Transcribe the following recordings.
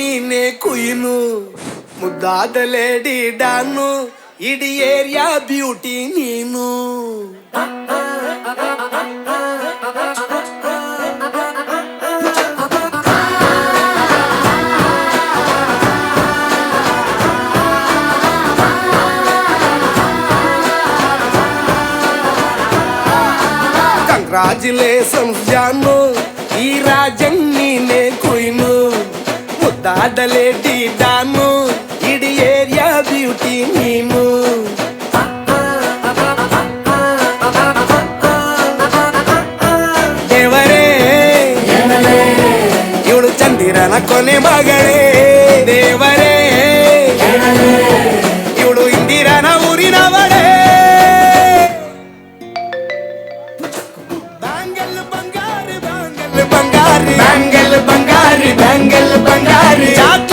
ನೀನೆ ಕುಯ್ನು ಮುದ್ದಾದ lady don ಇಡೀ ಏರಿಯಾ ಬ್ಯೂಟಿ ನೀನು ಕಂಗ್ರಾಚುಲೇಷನ್ಸ್ ಜಾನು ಈ ರಾಜನ್ ನೀನೆ ಕುಯ್ನು దాదలేటి దాము. ఇది ఏరియా బ్యూటీ మేము దేవరే ఇవుడు చందిరన కొనే మగడే. దేవరే? ఇవుడు ఇందిరన ఊరినవడే బంగారు బంగారు. బంగారు బంగారు బంగారు బంగారు. জাতি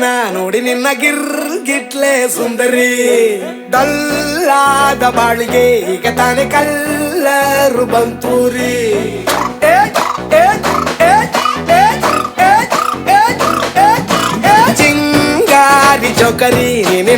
ಹೋದೆನ ನೋಡಿ ನಿನ್ನ ಗಿರ್ಗಿಟ್ಲೆ ಸುಂದರಿ. ಡಲ್ಲಾದ ಬಾಳಿಗೆ ಈಗ ತಾನೆ ಕಲ್ಲರು ಬಂತೂರಿ. ಏ, ಏ, ಏ, ಏ, ಏ, ಏ, ಏ, ಏ. ನನ್ನ ಚೌಕರಿ ನೀನೆ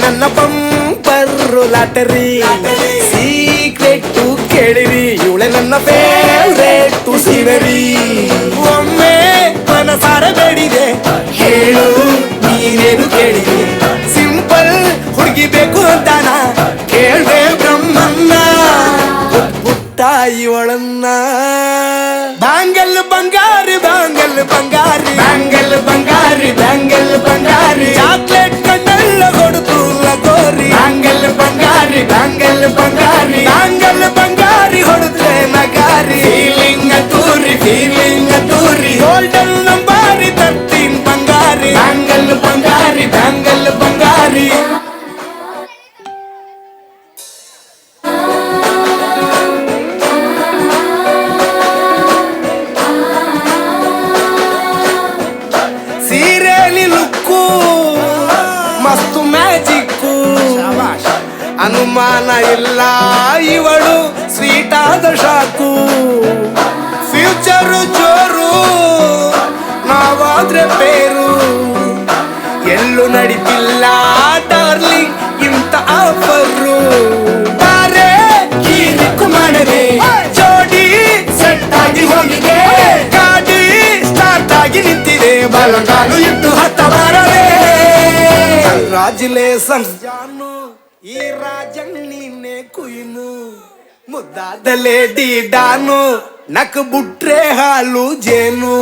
ಹುಡುಗಿ ಬೇಕು ಅಂತಾನ ಕೇಳ್ದೆ ಬ್ರಹ್ಮನ್ನ ಪುಟ್ಟ ಇವಳನ್ನ ಬ್ಯಾಂಗಲ್ ಬಂಗಾರಿ ಬ್ಯಾಂಗಲ್ ಬಂಗಾರಿ ಬ್ಯಾಂಗಲ್ ಬಂಗಾರಿ ಬ್ಯಾಂಗಲ್ ಬಂಗಾರಿ ಚಾಕ್ಲೇಟ್ ಕಣ್ಣಲ್ಲ ಕೊಡುತ್ತು ಲಗೋರಿ ಬ್ಯಾಂಗಲ್ ಬಂಗಾರಿ ಬ್ಯಾಂಗಲ್ ಬಂಗಾರಿ ಬ್ಯಾಂಗಲ್ ಬಂಗಾರಿ ಹೊಡುತ್ತೆ ನಗಾರಿ ಫೀಲಿಂಗ್ ತೂರಿ ಫೀಲಿಂಗ್ ತೂರಿ ಗೋಲ್ಡನ್ ನಂಬಾರಿ ತರ್ತೀನ್ ಬಂಗಾರಿ ಬ್ಯಾಂಗಲ್ ಬಂಗಾರಿ ಬ್ಯಾಂಗಲ್ ಬಂಗಾರಿ ಅನುಮಾನ ಇಲ್ಲ. ಇವಳು ಸ್ವೀಟ್ ಆದ ಶಾಕು. ಫ್ಯೂಚರು ಜೋರು, ನಾವಾದ್ರೆ ಬೇರು. ಎಲ್ಲೂ ನಡೀತಿಲ್ಲ ಡಾರ್ಲಿಂಗ್ ಇಂತ ಆಫರು. ಬಾರೆ ಹೀರಿಕು ಮಾಡದೆ ನಿಂತಿದೆ, ಬಲಗಾಲು ಇಟ್ಟು ಹತ್ತ ಬಾರದೆ. ಕಂಗ್ರಾಚುಲೇಷನ್ಸ್ ಜಾನು. ಈ ರಾಜನ್ ನೀನೆ ಕುಯ್ನು ಮುದ್ದಾದ ಲೇಡಿ ಡಾನು ನಕ್ ಬುಟ್ರೆ ಹಾಲು ಜೇನು.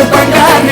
bangar